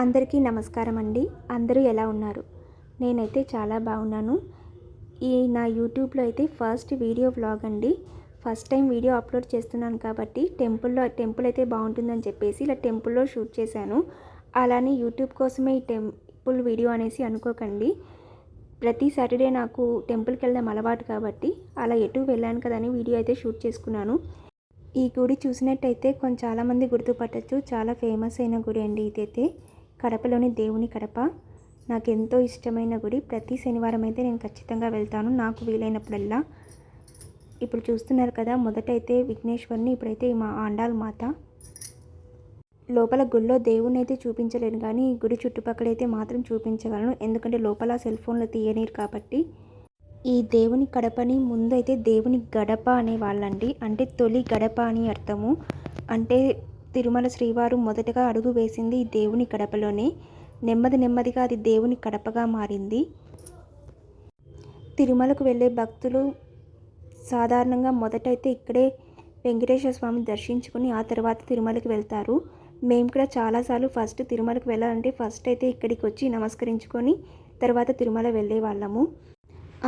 అందరికీ నమస్కారం అండి. అందరూ ఎలా ఉన్నారు? నేనైతే చాలా బాగున్నాను. ఈ నా యూట్యూబ్లో అయితే ఫస్ట్ వీడియో వ్లాగ్ అండి. ఫస్ట్ టైం వీడియో అప్లోడ్ చేస్తున్నాను కాబట్టి టెంపుల్లో టెంపుల్ అయితే బాగుంటుందని చెప్పేసి ఇలా టెంపుల్లో షూట్ చేశాను. అలానే యూట్యూబ్ కోసమే ఈ టెంపుల్ వీడియో అనేసి అనుకోకండి. ప్రతి సాటర్డే నాకు టెంపుల్కి వెళ్ళడం అలవాటు కాబట్టి అలా ఎటు వెళ్ళాను కదని వీడియో అయితే షూట్ చేసుకున్నాను. ఈ గుడి చూసినట్టయితే కొంచెం చాలామంది గుర్తుపట్టచ్చు. చాలా ఫేమస్ అయిన గుడి అండి ఇదైతే. కడపలోని దేవుని కడప. నాకు ఎంతో ఇష్టమైన గుడి. ప్రతి శనివారం అయితే నేను ఖచ్చితంగా వెళ్తాను. నాకు వీలైనప్పుడల్లా. ఇప్పుడు చూస్తున్నారు కదా మొదటైతే విఘ్నేశ్వరిని ఇప్పుడైతే మా ఆండాల్ మాత. లోపల గుళ్ళో దేవుని అయితే చూపించలేను కానీ ఈ గుడి చుట్టుపక్కలైతే మాత్రం చూపించగలను. ఎందుకంటే లోపల సెల్ ఫోన్లో తీయనీరు కాబట్టి. ఈ దేవుని కడపని ముందైతే దేవుని గడప అనేవాళ్ళండి అంటే తొలి గడప అని అర్థము. అంటే తిరుమల శ్రీవారు మొదటగా అడుగు వేసింది ఈ దేవుని కడపలోనే. నెమ్మది నెమ్మదిగా అది దేవుని కడపగా మారింది. తిరుమలకు వెళ్ళే భక్తులు సాధారణంగా మొదటైతే ఇక్కడే వెంకటేశ్వర స్వామి దర్శించుకుని ఆ తర్వాత తిరుమలకి వెళ్తారు. మేము కూడా చాలాసార్లు ఫస్ట్ తిరుమలకి వెళ్ళాలంటే ఫస్ట్ అయితే ఇక్కడికి వచ్చి నమస్కరించుకొని తర్వాత తిరుమల వెళ్ళే వాళ్ళము.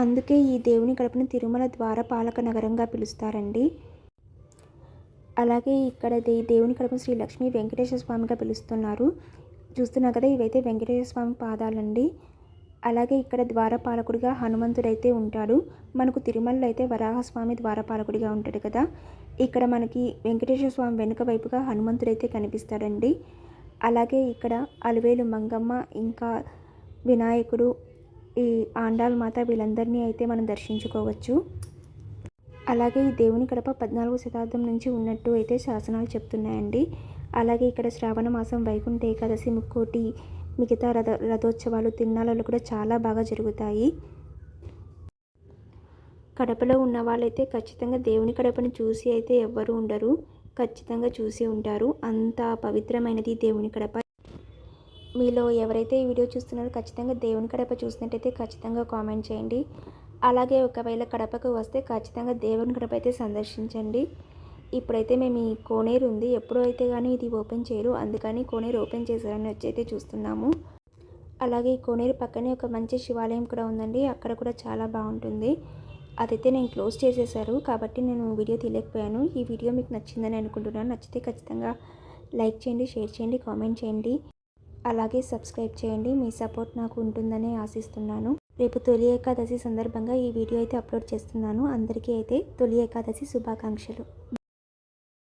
అందుకే ఈ దేవుని కడపను తిరుమల ద్వారపాలక నగరంగా పిలుస్తారండి. అలాగే ఇక్కడ దే దేవుని కడప శ్రీ లక్ష్మీ వెంకటేశ్వర స్వామిగా పిలుస్తున్నారు. చూస్తున్నా కదా ఇవైతే వెంకటేశ్వర స్వామి పాదాలండి. అలాగే ఇక్కడ ద్వారపాలకుడిగా హనుమంతుడైతే ఉంటాడు. మనకు తిరుమలలో అయితే వరాహస్వామి ద్వారపాలకుడిగా ఉంటాడు కదా. ఇక్కడ మనకి వెంకటేశ్వర స్వామి వెనుక వైపుగా హనుమంతుడైతే కనిపిస్తాడండి. అలాగే ఇక్కడ అలివేలు మంగమ్మ ఇంకా వినాయకుడు ఈ ఆండాల్ మాత వీళ్ళందరినీ అయితే మనం దర్శించుకోవచ్చు. అలాగే ఈ దేవుని కడప పద్నాలుగు శతాబ్దం నుంచి ఉన్నట్టు అయితే శాసనాలు చెప్తున్నాయండి. అలాగే ఇక్కడ శ్రావణ మాసం వైకుంఠ ఏకాదశి ముక్కోటి మిగతా రథ రథోత్సవాలు తిరునాళ్ళు కూడా చాలా బాగా జరుగుతాయి. కడపలో ఉన్న వాళ్ళైతే ఖచ్చితంగా దేవుని కడపని చూసి అయితే ఎవ్వరు ఉండరు. ఖచ్చితంగా చూసి ఉంటారు. అంత పవిత్రమైనది దేవుని కడప. మీలో ఎవరైతే ఈ వీడియో చూస్తున్నారో ఖచ్చితంగా దేవుని కడప చూసినట్టయితే ఖచ్చితంగా కామెంట్ చేయండి. అలాగే ఒకవేళ కడపకు వస్తే ఖచ్చితంగా దేవుని కడప అయితే సందర్శించండి. ఇప్పుడైతే మేము ఈ కోనేరు ఉంది. ఎప్పుడైతే కానీ ఇది ఓపెన్ చేయరు. అందుకని కోనేరు ఓపెన్ చేశారని వచ్చి అయితే చూస్తున్నాము. అలాగే ఈ కోనేరు పక్కనే ఒక మంచి శివాలయం కూడా ఉందండి. అక్కడ కూడా చాలా బాగుంటుంది. అదైతే నేను క్లోజ్ చేసేసారు. కాబట్టి నేను వీడియో తీయలేకపోయాను. ఈ వీడియో మీకు నచ్చిందని అనుకుంటున్నాను. నచ్చితే ఖచ్చితంగా లైక్ చేయండి షేర్ చేయండి కామెంట్ చేయండి. అలాగే సబ్స్క్రైబ్ చేయండి. మీ సపోర్ట్ నాకు ఉంటుందని ఆశిస్తున్నాను. రేపు తొలి ఏకాదశి సందర్భంగా ఈ వీడియో అయితే అప్లోడ్ చేస్తున్నాను. అందరికీ అయితే తొలి ఏకాదశి శుభాకాంక్షలు.